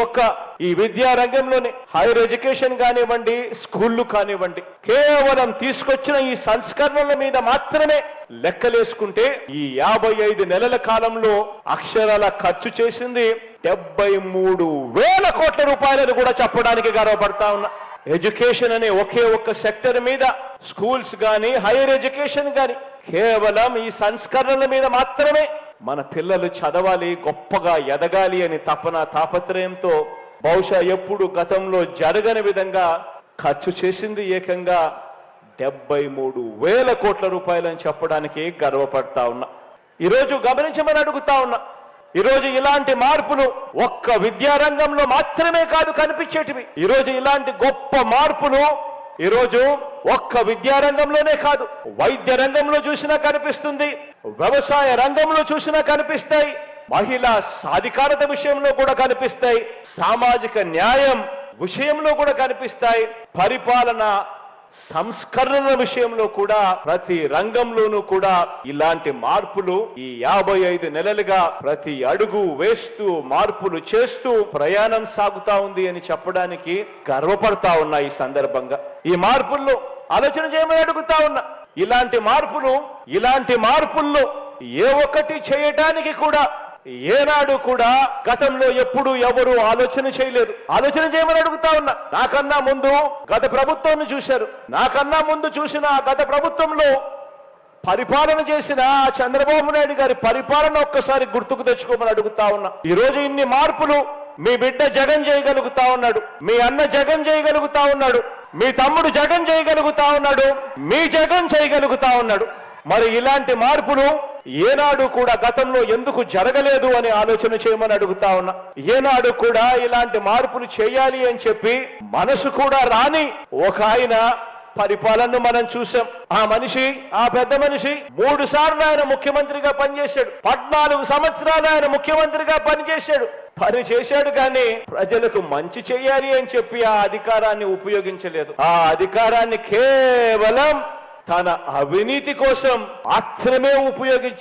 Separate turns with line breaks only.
ఒక్క ఈ విద్యా రంగంలోనే హైయర్ ఎడ్యుకేషన్ కానివ్వండి స్కూళ్ళు కానివ్వండి కేవలం తీసుకొచ్చిన ఈ సంస్కరణల మీద మాత్రమే లెక్కలేసుకుంటే ఈ యాభై ఐదు నెలల కాలంలో అక్షరాల ఖర్చు చేసింది డెబ్బై మూడు వేల కోట్ల రూపాయలను కూడా చెప్పడానికి గర్వపడతా ఉన్నా. ఎడ్యుకేషన్ అనే ఒకే ఒక్క సెక్టర్ మీద స్కూల్స్ కానీ హైయర్ ఎడ్యుకేషన్ కానీ కేవలం ఈ సంస్కరణల మీద మాత్రమే మన పిల్లలు చదవాలి గొప్పగా ఎదగాలి అని తపన తాపత్రయంతో బహుశా ఎప్పుడు గతంలో జరగని విధంగా ఖర్చు చేసింది ఏకంగా డెబ్బై మూడు వేల కోట్ల రూపాయలని చెప్పడానికి గర్వపడతా ఉన్నా. ఈరోజు గమనించమని అడుగుతా ఉన్నా. ఈరోజు ఇలాంటి మార్పులు ఒక్క విద్యారంగంలో మాత్రమే కాదు కనిపించేటివి. ఈరోజు ఇలాంటి గొప్ప మార్పులు ఈరోజు ఒక్క విద్యారంగంలోనే కాదు వైద్య రంగంలో చూసినా కనిపిస్తుంది వ్యవసాయ రంగంలో చూసినా కనిపిస్తాయి మహిళా సాధికారత విషయంలో కూడా కనిపిస్తాయి సామాజిక న్యాయం విషయంలో కూడా కనిపిస్తాయి పరిపాలన సంస్కరణల విషయంలో కూడా ప్రతి రంగంలోనూ కూడా ఇలాంటి మార్పులు ఈ యాభై ఐదు నెలలుగా ప్రతి అడుగు వేస్తూ మార్పులు చేస్తూ ప్రయాణం సాగుతా ఉంది అని చెప్పడానికి గర్వపడతా ఉన్నా ఈ సందర్భంగా. ఈ మార్పుల్లో ఆలోచన చేయమని అడుగుతా ఉన్నా. ఇలాంటి మార్పులు ఇలాంటి మార్పుల్లో ఏ ఒక్కటి చేయటానికి కూడా ఏనాడు కూడా గతంలో ఎప్పుడు ఎవరు ఆలోచన చేయలేరు ఆలోచన చేయమని అడుగుతా ఉన్నా. నాకన్నా ముందు గత ప్రభుత్వాన్ని చూశారు. నాకన్నా ముందు చూసిన గత ప్రభుత్వంలో పరిపాలన చేసిన చంద్రబాబు నాయుడు గారి పరిపాలన ఒక్కసారి గుర్తుకు తెచ్చుకోమని అడుగుతా ఉన్నా. ఈ రోజు ఇన్ని మార్పులు మీ బిడ్డ జగన్ చేయగలుగుతా ఉన్నాడు. మీ అన్న జగన్ చేయగలుగుతా ఉన్నాడు. మీ తమ్ముడు జగన్ చేయగలుగుతా ఉన్నాడు. మీ జగన్ చేయగలుగుతా ఉన్నాడు. మరి ఇలాంటి మార్పులు ఏనాడు కూడా గతంలో ఎందుకు జరగలేదు అని ఆలోచన చేయమని అడుగుతా ఉన్నా. ఏనాడు కూడా ఇలాంటి మార్పులు చేయాలి అని చెప్పి మనసు కూడా రాని ఒక ఆయన పరిపాలనను మనం చూసాం. ఆ మనిషి ఆ పెద్ద మనిషి మూడు సార్లు ఆయన ముఖ్యమంత్రిగా పనిచేశాడు. పద్నాలుగు సంవత్సరాలు ఆయన ముఖ్యమంత్రిగా పనిచేశాడు. పని చేశాడు కానీ ప్రజలకు మంచి చేయాలి అని చెప్పి ఆ అధికారాన్ని ఉపయోగించలేదు. ఆ అధికారాన్ని కేవలం తన అవినీతి కోసం మాత్రమే ఉపయోగించాడు.